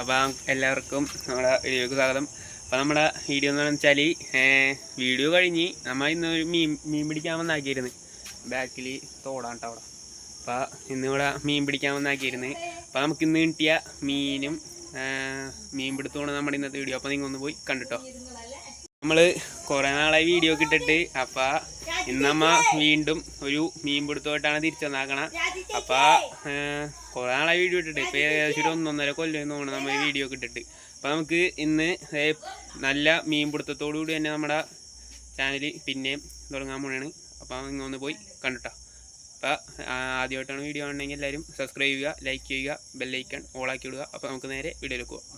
അപ്പം എല്ലാവർക്കും നമ്മുടെ വീഡിയോക്ക് സ്വാഗതം. അപ്പം നമ്മുടെ വീഡിയോ എന്ന് വെച്ചാൽ വീഡിയോ കഴിഞ്ഞ് നമ്മൾ ഇന്ന് ഒരു മീൻ മീൻ പിടിക്കാൻ വന്നാക്കിയിരുന്നു. ബാക്കിൽ തോടാണ് കേട്ടോ അവിടെ. അപ്പോൾ ഇന്നിവിടെ മീൻ പിടിക്കാൻ വന്നാക്കിയിരുന്നു. അപ്പം നമുക്ക് ഇന്ന് കിട്ടിയ മീനും മീൻ പിടുത്തമാണ് നമ്മുടെ ഇന്നത്തെ വീഡിയോ. അപ്പോൾ നിങ്ങൾ ഒന്ന് പോയി കണ്ടിട്ടോ. നമ്മൾ കുറേ നാളായി വീഡിയോ കിട്ടിട്ട് അപ്പം ഇന്നമ്മ വീണ്ടും ഒരു മീൻ പിടുത്തമായിട്ടാണ് തിരിച്ചു വന്നാക്കണ. അപ്പം കുറേ നാളായി വീഡിയോ ഇട്ടിട്ട് ഇപ്പൊ ഏകദേശം ഒന്നൊന്നര കൊല്ലം എന്ന് തോന്നുന്നു നമ്മൾ വീഡിയോ കിട്ടിട്ട് അപ്പൊ നമുക്ക് ഇന്ന് നല്ല മീൻ പിടുത്തത്തോടു കൂടി തന്നെ നമ്മുടെ ചാനൽ പിന്നെയും തുടങ്ങാൻ പോണാണ്. അപ്പൊ നിങ്ങൾ ഒന്ന് പോയി കണ്ടിട്ടോ. അപ്പൊ ആദ്യമായിട്ടാണ് വീഡിയോ ഉണ്ടെങ്കിൽ എല്ലാവരും സബ്സ്ക്രൈബ് ചെയ്യുക ലൈക്ക് ചെയ്യുക ബെല്ലൈക്കൺ ഓളാക്കി വിടുക അപ്പോൾ നമുക്ക് നേരെ വീഡിയോയിലേക്ക് പോകാം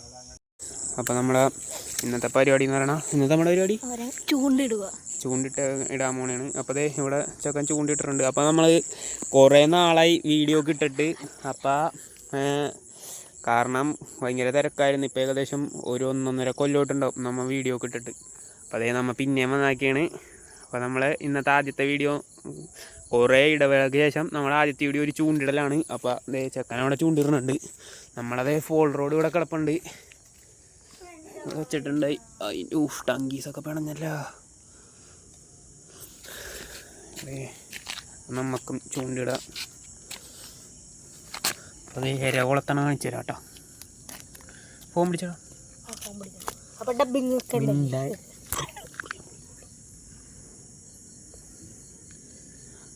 അപ്പോൾ നമ്മുടെ ഇന്നത്തെ പരിപാടി എന്ന് പറയണ? ഇന്നത്തെ നമ്മുടെ പരിപാടി? ചൂണ്ടിടുക. ചൂണ്ടിട്ട് ഇടാൻ പോണേണ്. അപ്പോൾ ദേ ഇവിടെ ചെക്കൻ ചൂണ്ടിട്ടിട്ടുണ്ട്. അപ്പോൾ നമ്മൾ കുറേ നാളായി വീഡിയോ ഇട്ടിട്ട്. അപ്പോൾ കാരണം ഭയങ്കര തിരക്കായിരുന്നു. ഇപ്പോൾ ഏകദേശം ഒരു ഒന്നൊന്നര കൊല്ലോട്ടുണ്ടാവും നമ്മൾ വീഡിയോ ഇട്ടിട്ട്. അപ്പോൾ അതേ നമ്മ പിന്നെയും വന്നാക്കിയാണ്. അപ്പോൾ നമ്മൾ ഇന്നത്തെ ആദ്യത്തെ വീഡിയോ കുറേ ഇടവേളയ്ക്ക് ശേഷം നമ്മൾ ആദ്യത്തെ വീഡിയോ ഒരു ചൂണ്ടിടലാണ്. അപ്പോൾ അതേ ചെക്കൻ അവിടെ ചൂണ്ടിടുന്നുണ്ട്. നമ്മളതേ ഫോൾ റോഡ് ഇവിടെ കിടപ്പുണ്ട്. വെച്ചിട്ടുണ്ടായി അതിന്റെ ഊഫ് ടങ്കീസൊക്കെ പിണഞ്ഞല്ലോ. നമുക്കും ചൂണ്ടിടാം. അപ്പോൾ അത് ഇരകുളത്താണ് കാണിച്ചു തരാം കേട്ടോ. ഫോൺ പിടിച്ചോ?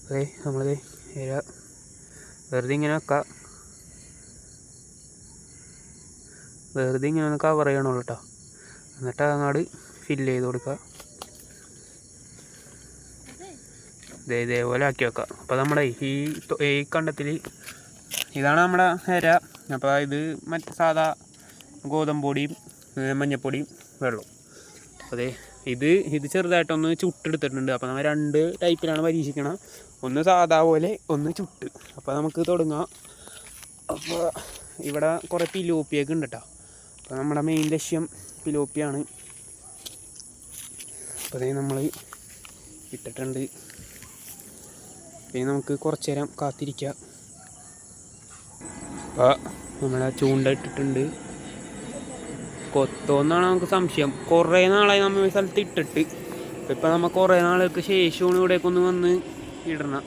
അതെ നമ്മളത് ഇര. വെറുതെ ഇങ്ങനെ വെക്കാം. വെറുതെ ഇങ്ങനെ ഒന്ന് കവർ കേട്ടോ. എന്നിട്ട് അങ്ങോട്ട് ഫില്ല് ചെയ്ത് കൊടുക്കുക. ദേ ഇതേപോലെ ആക്കി വെക്കുക. അപ്പോൾ നമ്മുടെ ഈ ഈ കണ്ടത്തിൽ ഇതാണ് നമ്മുടെ ഇര അപ്പോൾ ഇത് മറ്റ് സാധാ ഗോതമ്പൊടിയും പൊടിയും മഞ്ഞപ്പൊടിയും വെള്ളവും. അതെ ഇത് ഇത് ചെറുതായിട്ടൊന്ന് ചുട്ടെടുത്തിട്ടുണ്ട്. അപ്പോൾ നമ്മൾ രണ്ട് ടൈപ്പിലാണ് പരീക്ഷിക്കണം. ഒന്ന് സാധാ പോലെ ഒന്ന് ചുട്ട്. അപ്പോൾ നമുക്ക് തുടങ്ങാം. അപ്പോൾ ഇവിടെ കുറേ പിലോപ്പിയൊക്കെ ഉണ്ട് കേട്ടോ. അപ്പോൾ നമ്മുടെ മെയിൻ ലക്ഷ്യം പിലോപ്പിയാണ് അപ്പോൾ അതേ നമ്മൾ ഇട്ടിട്ടുണ്ട്. പിന്നെ നമുക്ക് കുറച്ച് നേരം കാത്തിരിക്കാം. അപ്പോൾ നമ്മളെ ചൂണ്ട ഇട്ടിട്ടുണ്ട്. കൊത്തോന്നാണ് നമുക്ക് സംശയം. കുറേ നാളായി നമ്മൾ ഈ സ്ഥലത്ത് ഇട്ടിട്ട്. ഇപ്പം നമ്മൾ കുറേ നാളുകൾക്ക് ശേഷമാണ് ഇവിടേക്ക് ഒന്ന് വന്ന് ഇടണം.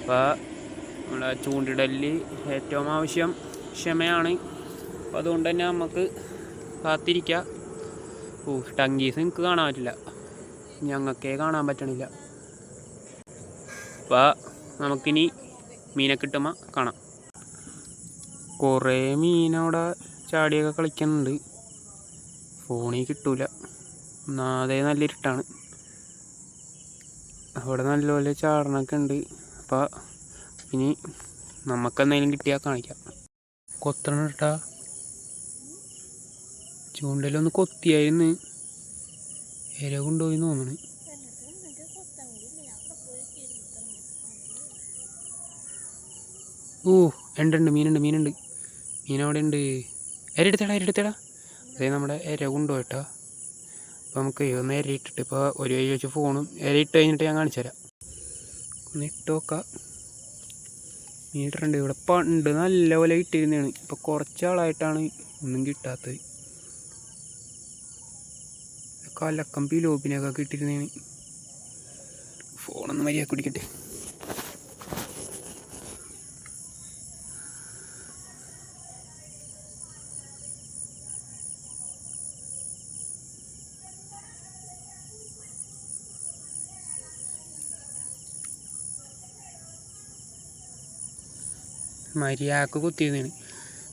അപ്പോൾ നമ്മളെ ചൂണ്ടിടലിൽ ഏറ്റവും ആവശ്യം ക്ഷമയാണ്. അപ്പോൾ അതുകൊണ്ട് തന്നെ നമുക്ക് കാത്തിരിക്കാം. ഓ ടങ്കീസ് എനിക്ക് കാണാൻ പറ്റില്ല. ഞങ്ങൾക്കേ കാണാൻ പറ്റണില്ല. അപ്പോൾ നമുക്കിനി മീനെ കിട്ടുമ്പോൾ കാണാം. കുറേ മീനവിടെ ചാടിയൊക്കെ കളിക്കുന്നുണ്ട്. ഫോണിൽ കിട്ടൂല. അതേ നല്ല ഇരുട്ടാണ്. അവിടെ നല്ലപോലെ ചാടണൊക്കെ ഉണ്ട്. അപ്പോൾ ഇനി നമുക്കെന്തെങ്കിലും കിട്ടിയാൽ കാണിക്കാം. കൊത്തണം കേട്ടാ. ചൂണ്ടലൊന്ന് കൊത്തിയായിരുന്നു. ഇര കൊണ്ടുപോയി തോന്നണ്. ഓ ഉണ്ട് മീനുണ്ട് മീനുണ്ട്. അവിടെ ഉണ്ട് ഇര എടുത്തേടാ അതായത് നമ്മുടെ ഇര കൊണ്ടുപോയിട്ടാ. അപ്പോൾ നമുക്ക് ഒന്ന് ഇട്ടിട്ട് ഇപ്പോൾ ഒരു കൈ വെച്ച് ഫോണും ഇര ഇട്ട് കഴിഞ്ഞിട്ട് ഞാൻ കാണിച്ചു തരാം. ഒന്ന് ഇട്ട് നോക്കാം. മീനിട്ടുണ്ട് ഇവിടെ പണ്ട് നല്ലപോലെ ഇട്ടിരുന്നതാണ്. ഇപ്പോൾ കുറച്ചാളായിട്ടാണ് ഒന്നും കിട്ടാത്തത്. കലക്കം ലോബിനൊക്കെ കിട്ടിയിരുന്നതാണ് ഫോണൊന്ന് മര്യാദ കുടിക്കട്ടെ മര്യാദയ്ക്ക് കുത്തിയതാണ്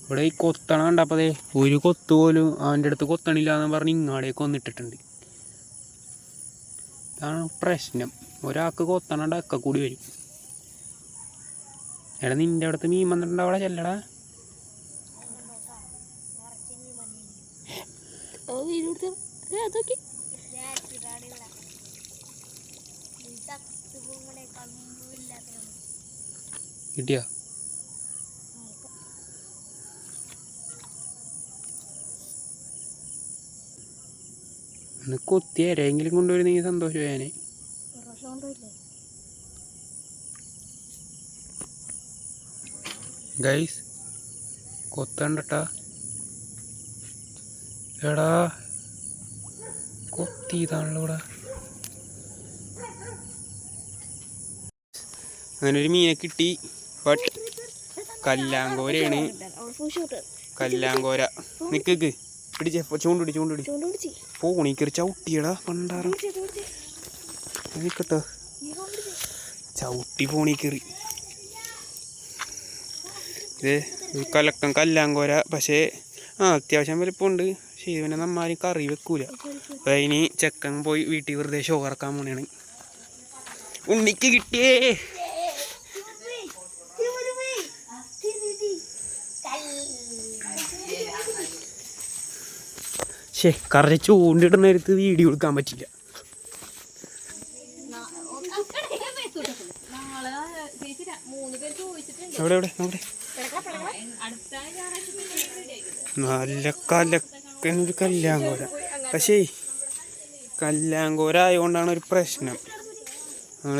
ഇവിടെ ഈ കൊത്തണ കണ്ടപ്പോൾ ഒരു കൊത്ത് പോലും അവന്റെ അടുത്ത് കൊത്തണില്ല എന്ന് പറഞ്ഞ് ഇങ്ങാടേക്ക് വന്നിട്ടിട്ടുണ്ട്. ഇതാണ് പ്രശ്നം. ഒരാൾക്ക് കൊത്തണ കൂടി വരും. എടാ നിന്റെ അവിടുത്തെ മീൻ വന്നിട്ടുണ്ടാവടാ ചെല്ലടാ അതൊക്കെ കിട്ടിയോ ഒന്ന് കൊത്തി ആരെങ്കിലും കൊണ്ടുവരുന്നെങ്കിൽ സന്തോഷം ഞാൻ. ഗൈസ് കൊത്തണ്ടട്ടാ. എടാ കൊത്തിയതാണല്ലോ ഇവിടെ. അങ്ങനെ ഒരു മീനെ കിട്ടി ബട്ട് കല്ലാങ്കോരയാണ്. കല്ലാങ്കോര. നിക്ക്. പിടിച്ചേ ചൂണ്ടിടി ചൂണ്ടിടി പോണി കയറി ചവിട്ടിയടാ പണ്ടാറ നിക്കട്ടോ ചവിട്ടി പോണി കയറി ഇത് കലക്കം കല്ലാങ്കോര പക്ഷേ ആ അത്യാവശ്യം വലിപ്പമുണ്ട്. പക്ഷേ ഇവനെ നമ്മാരും കറി വെക്കൂല. അതിന് ചെക്കൻ പോയി വീട്ടിൽ വെറുതെ ഷോ ഇറക്കാൻ പോണെയാണ് ഉണ്ണിക്ക് കിട്ടിയേ. ശേ കറി ചൂണ്ടിടുന്ന നേരത്ത് വീഡിയോ എടുക്കാൻ പറ്റില്ല. നല്ല കലക്കനൊരു കല്ലാങ്കോര പക്ഷേ കല്ലാങ്കോര ആയതുകൊണ്ടാണ് ഒരു പ്രശ്നം. നമ്മൾ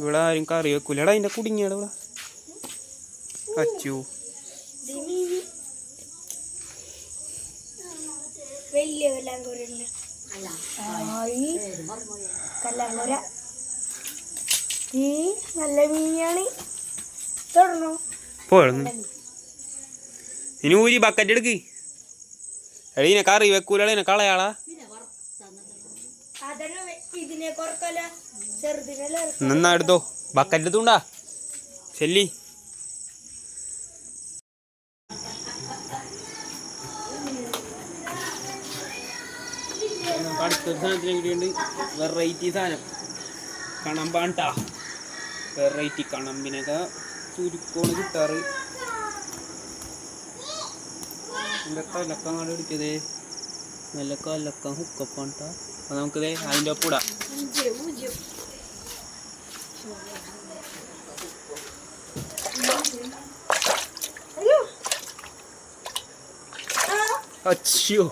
ഇവിടെ ആരും കറി വെക്കൂലടാ അതിന്റെ കുടുങ്ങിയടാ ഇവിടെ അച്ചു. വലിയ കല്ലാങ്കൂരല്ലേ? ആയി. കല്ലാങ്കൂര. ഈ നല്ല മീനാണ്. തുടർന്നു പോയിരുന്നു ഇനി ഊരി ബക്കറ്റ് എടുക്ക്. എടീനെ കറി വെക്കൂല ഇതിനെ കളയാളാ എന്നാ എടുത്തോ? ബക്കറ്റ് എടുത്തുണ്ടാ ചെല്ലി. അടുത്തൊരു സാധനത്തിന് വേണ്ടിയുണ്ട് വെറൈറ്റി സാധനം. കണമ്പാണ്ടാ. വെറൈറ്റി കണമ്പിനൊക്കെ ചുരുക്കോണ് കിട്ടാറ് നല്ല കലക്കം കണ്ട് പിടിക്കതേ നല്ല കലക്കം ഹുക്കപ്പാണ്ടാ അപ്പൊ നമുക്കിതേ അതിന്റെ ഒപ്പം ഇടാം അച്ഛോ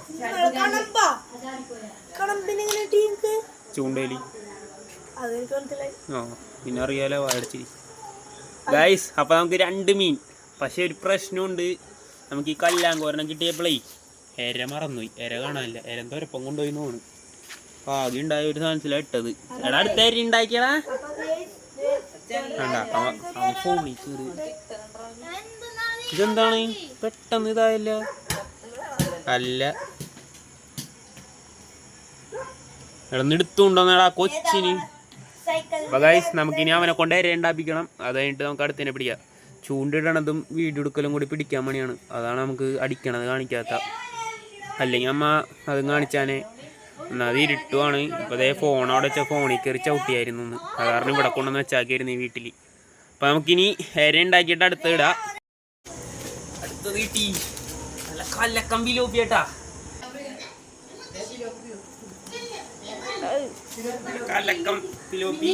കണമ്പ. കണമ്പിനെങ്ങനെ ടീംക്ക്? ചൂണ്ടേലി. ആ പിന്നെ അറിയാലോ വാടച്ചിരി ഗൈസ് അപ്പോൾ നമുക്ക് രണ്ട് മീൻ. പക്ഷേ ഒരു പ്രശ്നമുണ്ട്. നമുക്ക് ഈ കല്ലാങ്കോരണം കിട്ടിയപ്പോഴേ എര മറന്നുപോയി. എര കാണാനില്ല. എര എന്തോ ഒരപ്പം കൊണ്ടുപോയി തോന്നു അപ്പോൾ ആകെ ഉണ്ടായ ഒരു സാധനത്തിലാണ് ഇട്ടത്. എടാ അടുത്ത എര ഉണ്ടാക്കിയടാ ഫോണിൽ കയറി ഇതെന്താണ്? പെട്ടെന്ന് ഇതായല്ല. അല്ല എടുത്തുണ്ടോന്നാടാ കൊച്ചിന്. ഗൈസ് നമുക്കിനി അവനെ കൊണ്ട് ഇര ഉണ്ടാപ്പിക്കണം. അത് കഴിഞ്ഞിട്ട് നമുക്ക് അടുത്തതിനെ പിടിക്കാം. ചൂണ്ടിടണതും വീഡിയോ എടുക്കലും കൂടി പിടിക്കാൻ പണിയാണ്. അതാണ് നമുക്ക് അടിക്കണത് കാണിക്കാത്ത. അല്ലെങ്കിൽ അമ്മ അതും കാണിച്ചാനെ. എന്നാൽ അത് ഇരുട്ടുവാണ്. ഇപ്പോൾ അതേ ഫോൺ അവിടെ വെച്ച ഫോണിൽ കയറി ചവിട്ടിയായിരുന്നു എന്ന് അത് കാരണം ഇവിടെ കൊണ്ടുവന്ന് വെച്ചാക്കിയായിരുന്നു ഈ വീട്ടിൽ അപ്പോൾ നമുക്കിനി ഇര ഉണ്ടാക്കിയിട്ട് അടുത്ത് ഇടാം. അടുത്തത് കിട്ടി കല്ലക്കമ്പി ലോപ്പിയേട്ടാ കലക്കം പിലോപ്പി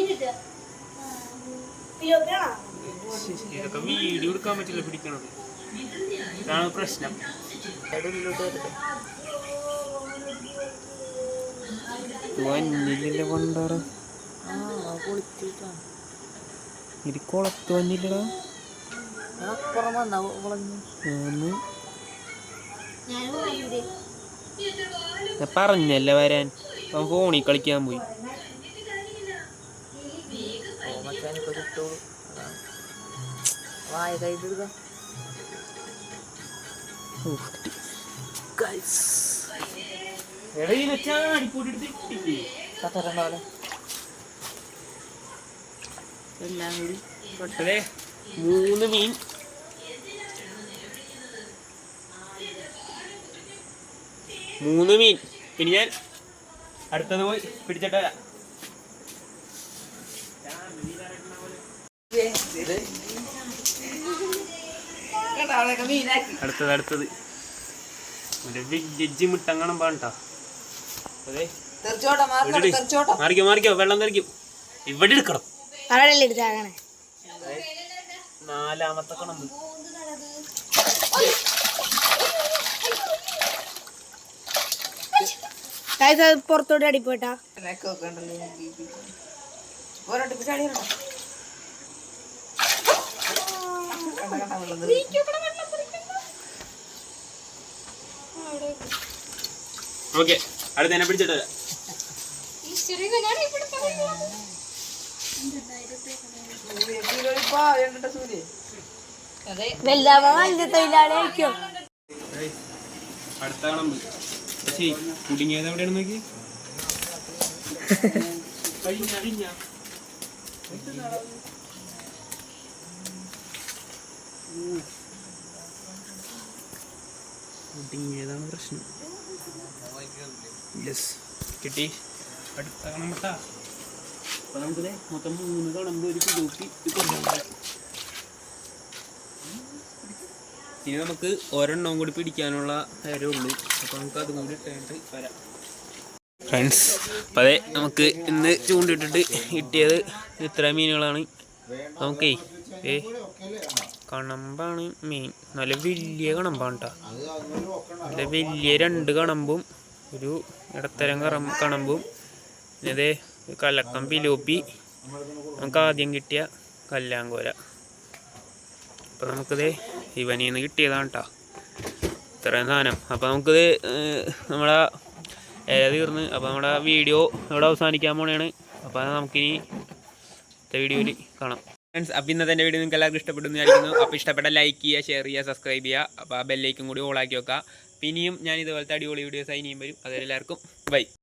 ഇതൊക്കെ വീഡിയോ എടുക്കാൻ പറ്റില്ല പിടിക്കണത്. ഇതാണ് പ്രശ്നം. വന്നില്ലല്ലേ പണ്ടാറ്. ഇരിക്കോളത്ത് കുളത്ത് വന്നില്ലടാ പറഞ്ഞല്ലേ വരാൻ? അവൻ ഫോണിൽ കളിക്കാൻ പോയി. മൂന്ന് മീൻ. മൂന്ന് മീൻ. ഇനി ഞാൻ അടുത്തത് പോയി പിടിച്ചിട്ട് വരാം. അടുത്തത് അടുത്തത്. ഒരു മുട്ടങ്ങണം മിട്ടങ്ങണം പാണ്ടാ അതെ. മാറിക്കോ മാറിക്കോ വെള്ളം തെറിക്കും. ഇവിടെ എടുക്കണം. നാലാമത്തെ കണമ്പ് അത് പുറത്തോട്ട് അടിപ്പോട്ടാ. ഓക്കെ അടുത്ത തന്നെ പിടിച്ചിട്ട് വരാം. കിലോയിപ്പാ രണ്ടിട്ട് സൂര്യ അതെ വലുതാവാൻ വലിയ തൊഴിലാളി ആയിരിക്കും അടുത്ത കണമ്പ് ശരി കുടുങ്ങിയത് എവിടെയാണ് നോക്കി? കുടുങ്ങിയതാണ് പ്രശ്നം. യെസ് കിട്ടി. അടുത്ത കണമ്പട്ടാ അപ്പൊ നമുക്കിത് മൊത്തം മൂന്ന് കണമ്പ് ഒരു കുടുക്കി കൊണ്ടുപോകാം. ഇനി നമുക്ക് ഒരെണ്ണവും കൂടി പിടിക്കാനുള്ള കാര്യമുള്ളൂ. അപ്പോൾ നമുക്ക് അതും കൂടി ഇട്ടിട്ട് വരാം. ഫ്രണ്ട്സ് അപ്പോൾ അതെ നമുക്ക് ഇന്ന് ചൂണ്ടിട്ടിട്ട് കിട്ടിയത് ഇത്ര മീനുകളാണ്. നമുക്കേ ഏ കണമ്പാണ് മീൻ നല്ല വലിയ കണമ്പാണ് കേട്ടോ നല്ല വലിയ രണ്ട് കണമ്പും ഒരു ഇടത്തരം കറം കണമ്പും ഇതേ കലക്കം പിലോപ്പി. നമുക്ക് ആദ്യം കിട്ടിയ കല്ലാങ്കോര അപ്പോൾ നമുക്കിത് ഇവനിൽ നിന്ന് കിട്ടിയതാണ് കേട്ടോ ഇത്രയും സാധനം. അപ്പോൾ നമുക്കിത് നമ്മളെ ഇല തീർന്ന് അപ്പോൾ നമ്മുടെ വീഡിയോ ഇവിടെ അവസാനിക്കാൻ പോണെയാണ് അപ്പോൾ നമുക്കിനി വീഡിയോയിൽ കാണാം. ഫ്രണ്ട്സ് അപ്പം ഇന്നത്തെ എന്റെ വീഡിയോ നിങ്ങൾക്ക് എല്ലാവർക്കും ഇഷ്ടപ്പെടുന്നു ആയിരുന്നു അപ്പോൾ ഇഷ്ടപ്പെട്ട ലൈക്ക് ചെയ്യുക ഷെയർ ചെയ്യുക സബ്സ്ക്രൈബ് ചെയ്യുക. അപ്പോൾ ആ ബെല്ലൈക്കും കൂടി ഓളാക്കി വെക്കുക. പിന്നെയും ഞാൻ ഇതുപോലത്തെ അടിപൊളി വീഡിയോസ് ഇനിയും വരും. അതെല്ലാവർക്കും ബൈ